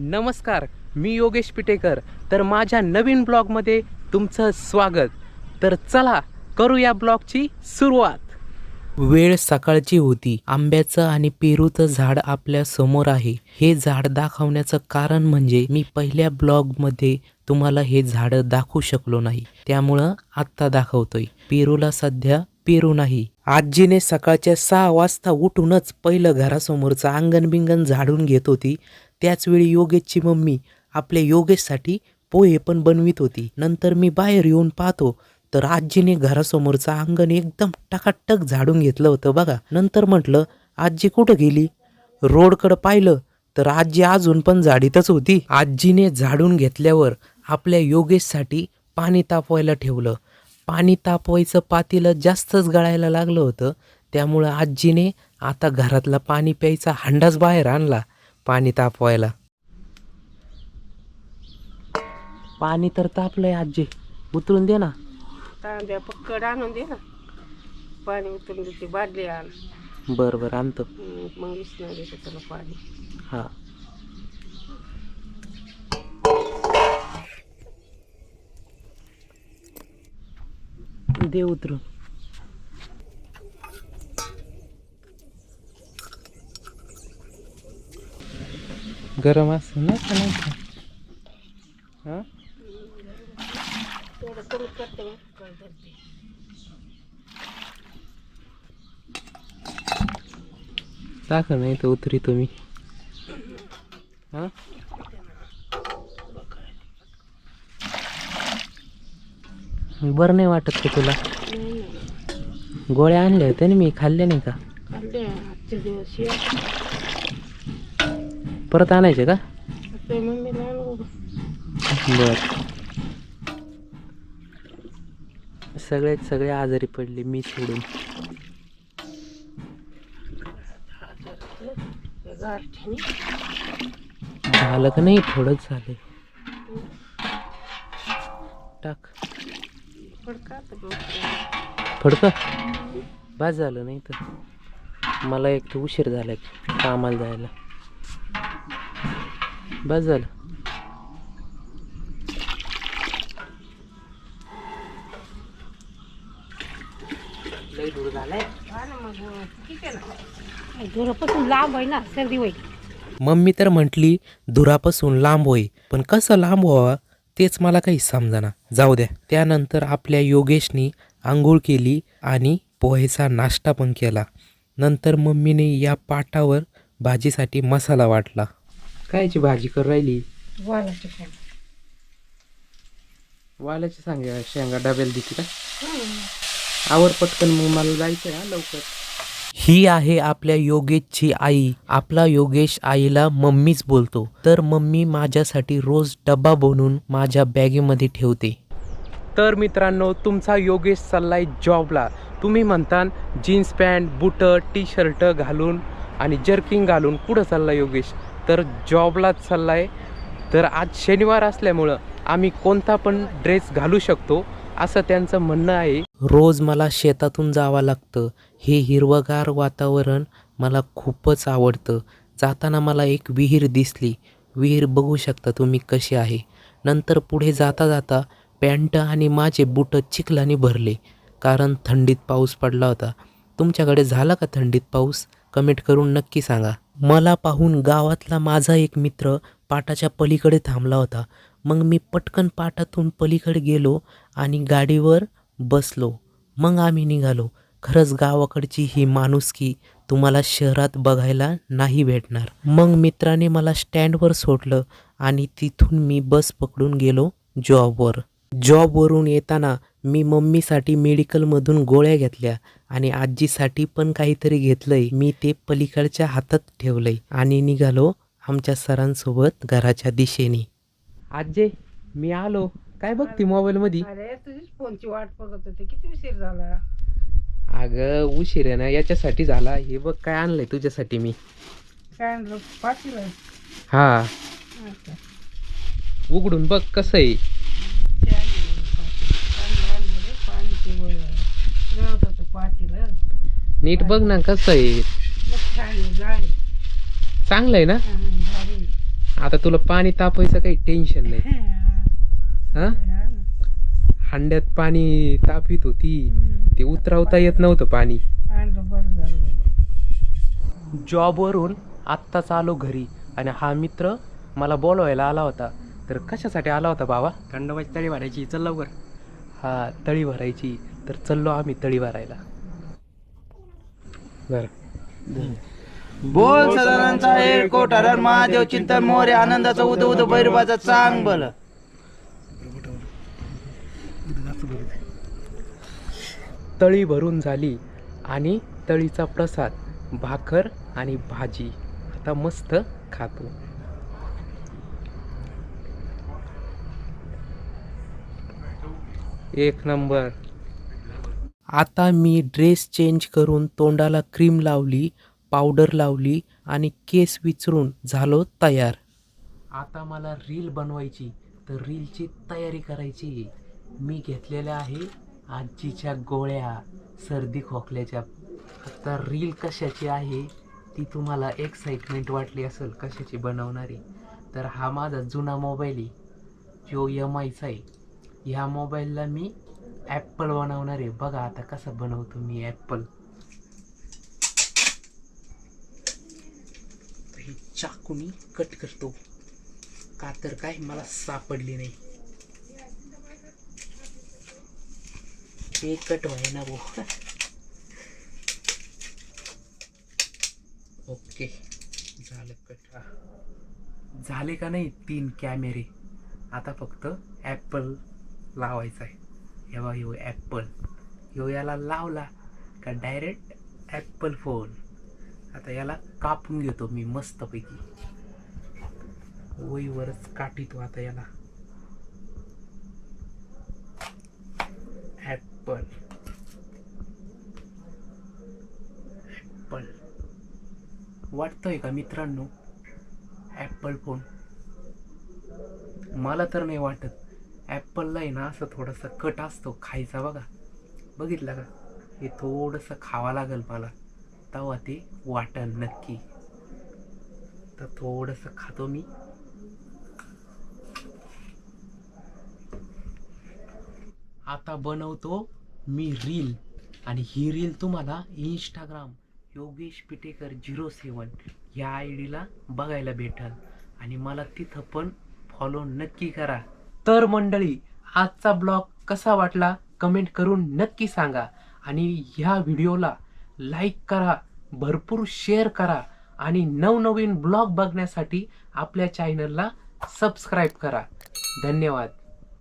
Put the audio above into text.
नमस्कार मी योगेश पिटेकर. तर माझ्या नवीन ब्लॉगमध्ये तुमचं स्वागत. तर चला करू या ब्लॉगची सुरुवात. वेळ सकाळची होती. आंब्याचं आणि पेरूचं झाड आपल्यासमोर आहे. हे झाड दाखवण्याचं कारण म्हणजे मी पहिल्या ब्लॉगमध्ये तुम्हाला हे झाड दाखवू शकलो नाही. त्यामुळं आत्ता दाखवतोय. पेरूला सध्या पेरू नाही. आजीने सकाळच्या सहा वाजता उठूनच पहिलं घरासमोरचं अंगण बिंगण झाडून घेत होती. त्याचवेळी योगेशची मम्मी आपल्या योगेशसाठी पोहे पण बनवित होती. नंतर मी बाहेर येऊन पाहतो तर आजीने घरासमोरचं अंगण एकदम टकाटक झाडून घेतलं होतं बघा. नंतर म्हटलं आजी कुठं गेली? रोडकडं पाहिलं तर आजी अजून पण झाडीतच होती. आजीने झाडून घेतल्यावर आपल्या योगेशसाठी पाणी तापवायला ठेवलं. पाणी तापवायचं पातेलं जास्तच गळायला लागलं होतं. त्यामुळं आजीने आता घरातला पाणी प्यायचा हंडाच बाहेर आणला. पाणी तापवायला. पाणी तर तापलंय आजी उतरून दे ना. तांब्या पक्कड आणून दे ना. पाणी उतरून देते बादली आण. बरं बरं आणतो. मग देते त्याला पाणी. हा. दे उतरून. गरम असं ना का नाही का? हा? टाका नाही तर उतरी तुम्ही. बर बरं नाही वाटत का तुला? गोळ्या आणल्या होत्या ना मी खाल्ल्या नाही का? परत आणायचे का? ते मम्मीला आणू बर. सगळे सगळे आजारी पडले मी सोडून. झालं का नाही? थोडंच झाले टाक. पडका फडका? बस झालं नाही तर. मला एक तर उशीर झाला कामाला जायला. बस झालं लई दूर झालाय. ना मग ठीक आहे ना दुरापासून लांब आहे ना सर्दी होईल मम्मी तर म्हटली धुरापासून लांब होई पण कसं लांब व्हावा तेच मला काही समजना. जाऊ द्या. त्यानंतर आपल्या योगेशनी आंघोळ केली आणि पोहेचा नाश्ता पण केला. नंतर मम्मीने या पाटावर भाजीसाठी मसाला वाटला. कायची भाजी कर राहिली? वालाचे वाल्याची सांगा शेंगा डब्याला दिली का? आवर पटकन मग मला जायचं हा लवकर. ही आहे आपल्या योगेशची आई. आपला योगेश आईला मम्मीच बोलतो. तर मम्मी माझ्यासाठी रोज डब्बा बनवून माझ्या बॅगेमध्ये ठेवते. तर मित्रांनो तुमचा योगेश चाललाय जॉबला. तुम्ही म्हणता jeans pant boot T shirt घालून आणि जर्किंग घालून कुठं चालला योगेश? तर जॉबलाच चालला आहे तर आज शनिवार असल्यामुळं आम्ही कोणता पण ड्रेस घालू शकतो असं त्यांचं म्हणणं आहे. रोज मला शेतातून जावं लागतं. हे हिरवगार वातावरण मला खूपच आवडतं. जाताना मला एक विहीर दिसली. विहीर बघू शकता तुम्ही कशी आहे. नंतर पुढे जाता जाता पॅन्ट आणि माझे बूट चिखलाने भरले. कारण थंडीत पाऊस पडला होता. तुमच्याकडे झाला का थंडीत पाऊस? कमेंट करून नक्की सांगा. मला पाहून गावातला माझा एक मित्र पाटाच्या पलीकडे थांबला होता. मग मी पटकन पाटातून पलीकडे गेलो आणि गाडीवर बसलो. मग आम्ही निघालो. खरंच गावाकडची ही माणुसकी तुम्हाला शहरात बघायला नाही भेटणार. मग मित्राने मला स्टँडवर सोडलं आणि तिथून मी बस पकडून गेलो जॉबवर. जॉबवरून येताना मी मम्मीसाठी मेडिकलमधून गोळ्या घेतल्या. आणि आजीसाठी पण काहीतरी घेतलंय. मी ते पलीकडच्या हातात ठेवलंय. आणि निघालो आमच्या सरांसोबत घराच्या दिशेने. आजे मी आलो. काय बघते मोबाईल मध्ये अरे तुझीच फोनची वाट बघत होते. किती उशीर झाला? अगं उशीर आहे ना. याच्यासाठी झाला. हे बघ काय आणलंय तुझ्यासाठी मी? काय आणलं? पाठीला हा. उघडून बघ कसं आहे ते आणलं पाठी. चांगलं आणलं रे, पाणी ते वर गळत होतं पाटीला नीट बघ ना कसं आहे. चांगलं आहे ना. आता तुला पाणी तापायचं काही टेन्शन नाही हा. हांड्यात पाणी तापीत होती. ते उतरवता येत नव्हतं पाणी. जॉबवरून आत्ताच आलो घरी आणि हा मित्र मला बोलवायला आला होता तर कशासाठी आला होता बाबा थंडवाची तळी वाढायची चल लवकर हा तळी भरायची. तर चाललो आम्ही तळी भरायला. बरं. बोल सदानंदचा एक कोठारण महादेव चिंतन मोरे आनंदाचा उद उद भैरवाचा चांग बल. तळी भरून झाली आणि तळीचा प्रसाद भाकर आणि भाजी. आता मस्त खातो. एक नंबर. आता मी ड्रेस चेंज करून तोंडाला क्रीम लावली पावडर लावली आणि केस विचरून झालो तयार. आता मला रील बनवायची तर रीलची तयारी करायची. मी घेतलेल्या आहे आजीच्या गोळ्या सर्दी खोकल्याच्या. आता रील कशाची आहे ती तुम्हाला एक्साइटमेंट वाटली असेल कशाची बनवणारी. तर हा माझा जुना मोबाईल आहे जो एम आयचा आहे. ह्या मोबाईलला मी ॲप्पल बनवणार आहे. बघा आता कसं बनवतो मी ॲप्पल हे चाकूनी कट करतो. का तर काय? मला सापडली नाही. ते कट व्हायना भाऊ ओके. झालं कट झाले का नाही तीन कॅमेरे? आता फक्त ॲप्पल लावायचा आहे. हे बघा ह्यो ॲप्पल ह्यो याला लावला का डायरेक्ट ॲप्पल फोन आता याला कापून घेतो मी मस्तपैकी. वहीवरच काटितो आता याला. ॲप्पल ॲप्पल वाटतोय का मित्रांनो? ॲप्पल फोन मला तर नाही वाटत. ॲप्पलला आहे ना असं थोडासा कट असतो खायचा बघा. बघितलं का? हे थोडंसं खावं लागेल मला. तेव्हा ते वाटन नक्की. तर थोडंसं खातो मी. आता बनवतो मी रील. आणि ही रील तुम्हाला Instagram Yogesh Pitekar zero seven या आय डीला बघायला भेटल. आणि मला तिथं पण फॉलो नक्की करा. तर मंडळी आजचा ब्लॉग कसा वाटला कमेंट करून नक्की सांगा. आणि ह्या व्हिडिओला लाईक करा भरपूर शेअर करा आणि नवनवीन ब्लॉग बघण्यासाठी आपल्या चॅनलला सबस्क्राईब करा. धन्यवाद.